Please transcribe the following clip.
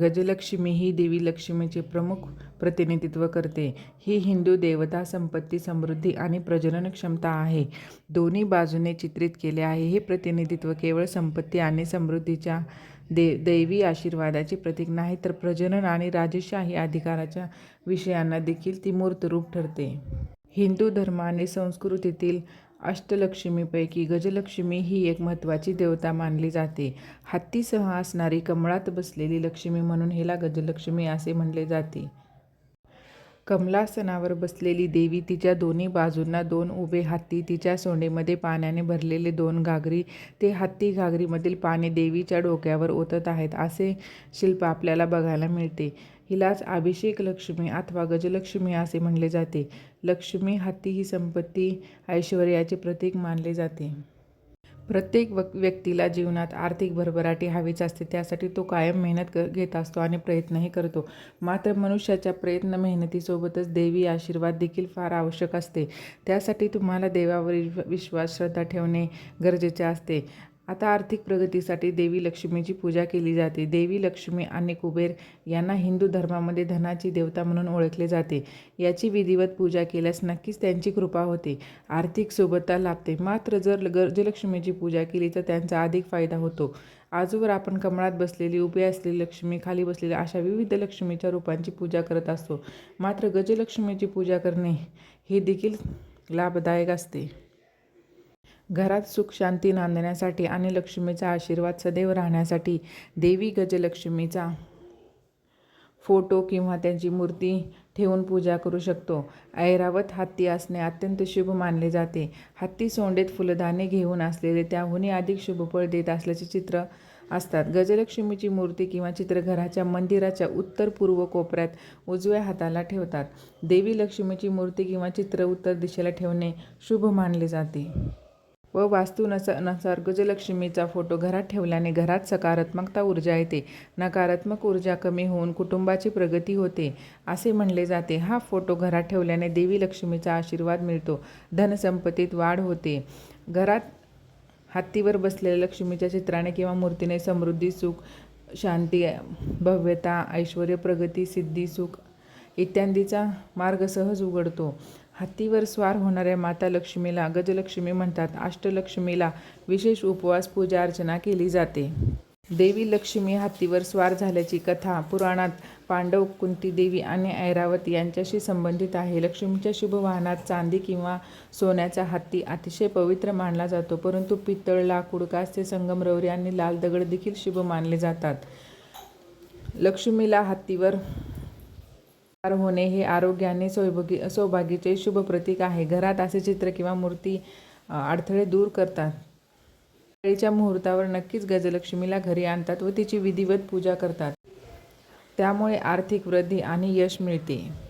गजलक्ष्मी ही देवी लक्ष्मीचे प्रमुख प्रतिनिधित्व करते. ही हिंदू देवता संपत्ती, समृद्धी आणि प्रजनन क्षमता आहे. दोन्ही बाजूने चित्रित केले आहे. हे प्रतिनिधित्व केवळ संपत्ती आणि समृद्धीच्या दे दैवी आशीर्वादाचे प्रतीक नाही, तर प्रजनन आणि राजशाही अधिकाराच्या विषयांना देखील ती मूर्तरूप ठरते. हिंदू धर्म आणि संस्कृतीतील अष्टलक्ष्मीपैकी गजलक्ष्मी ही एक महत्त्वाची देवता मानली जाते. हत्तीसह असणारी, कमळात बसलेली लक्ष्मी म्हणून हिला गजलक्ष्मी असे म्हणले जाते. कमलासनावर बसलेली देवी, तिच्या दोन्ही बाजूंना दोन उभे हत्ती, तिच्या सोंडेमध्ये पाण्याने भरलेले दोन घागरी, ते हत्ती घागरीमधील पाणी देवीच्या डोक्यावर ओतत आहेत, असे शिल्प आपल्याला बघायला मिळते. हिलाच अभिषेक लक्ष्मी अथवा गजलक्ष्मी असे म्हणले जाते. लक्ष्मी हत्ती ही संपत्ती, ऐश्वर्याचे प्रतीक मानले जाते. प्रत्येक व व्यक्तीला जीवनात आर्थिक भरभराटी हवीच असते. त्यासाठी तो कायम मेहनत क घेत असतो आणि प्रयत्नही करतो. मात्र मनुष्याच्या प्रयत्न, मेहनतीसोबतच देवी आशीर्वाद देखील फार आवश्यक असते. त्यासाठी तुम्हाला देवावरील विश्वास, श्रद्धा ठेवणे गरजेचे असते. आता आर्थिक प्रगतीसाठी देवी लक्ष्मीची पूजा केली जाते. देवी लक्ष्मी आणि कुबेर यांना हिंदू धर्मामध्ये धनाची देवता म्हणून ओळखले जाते. याची विधिवत पूजा केल्यास नक्कीच त्यांची कृपा होते, आर्थिक सुबत्ता लाभते. मात्र जर गजलक्ष्मीची पूजा केली तर त्यांचा अधिक फायदा होतो. आजवर आपण कमळात बसलेली, उभी असलेली लक्ष्मी, खाली बसलेली अशा विविध लक्ष्मीच्या रूपांची पूजा करत असतो. मात्र गजलक्ष्मीची पूजा करणे हे देखील लाभदायक असते. घरात सुख शांती नांदण्यासाठी आणि लक्ष्मीचा आशीर्वाद सदैव राहण्यासाठी देवी गजलक्ष्मीचा फोटो किंवा त्यांची मूर्ती ठेवून पूजा करू शकतो. ऐरावत हत्ती असणे अत्यंत शुभ मानले जाते. हत्ती सोंडेत फुलदाणे घेऊन असलेले त्याहूनही अधिक शुभफळ देत असल्याचे चित्र असतात. गजलक्ष्मीची मूर्ती किंवा चित्र घराच्या मंदिराच्या उत्तर-पूर्व कोपऱ्यात उजव्या हाताला ठेवतात. देवी लक्ष्मीची मूर्ती किंवा चित्र उत्तर दिशेला ठेवणे शुभ मानले जाते. व वास्तूनुसार गजलक्ष्मीचा फोटो घरात ठेवल्याने घरात सकारात्मकता ऊर्जा येते, नकारात्मक ऊर्जा कमी होऊन कुटुंबाची प्रगती होते, असे म्हणले जाते. हा फोटो घरात ठेवल्याने देवी लक्ष्मीचा आशीर्वाद मिळतो, धनसंपत्तीत वाढ होते. घरात हत्तीवर बसलेल्या लक्ष्मीच्या चित्राने किंवा मूर्तीने समृद्धी, सुख, शांती, भव्यता, ऐश्वर्य, प्रगती, सिद्धी, सुख इत्यादीचा मार्ग सहज उघडतो. हत्तीवर स्वार होणाऱ्या माता लक्ष्मीला गजलक्ष्मी म्हणतात. अष्टलक्ष्मीला विशेष उपवास, पूजा अर्चना केली जाते. देवी लक्ष्मी हत्तीवर स्वार झाल्याची कथा पुराणात पांडव, कुंती देवी आणि ऐरावत यांच्याशी संबंधित आहे. लक्ष्मीच्या शुभ वाहनात चांदी किंवा सोन्याचा हत्ती अतिशय पवित्र मानला जातो. परंतु पितळ, लाकूड, कास्ते संगमरवरी आणि लाल दगड देखील शुभ मानले जातात. लक्ष्मीला हत्तीवर होणे हे आरोग्याने आणि सौभाग्याचे शुभ प्रतीक आहे. घरात असे चित्र किंवा मूर्ती अडथळे दूर करतात. दिवाळीच्या मुहूर्तावर नक्कीच गजलक्ष्मीला घरी आणतात व तिची विधिवत पूजा करतात. त्यामुळे आर्थिक वृद्धी आणि यश मिळते.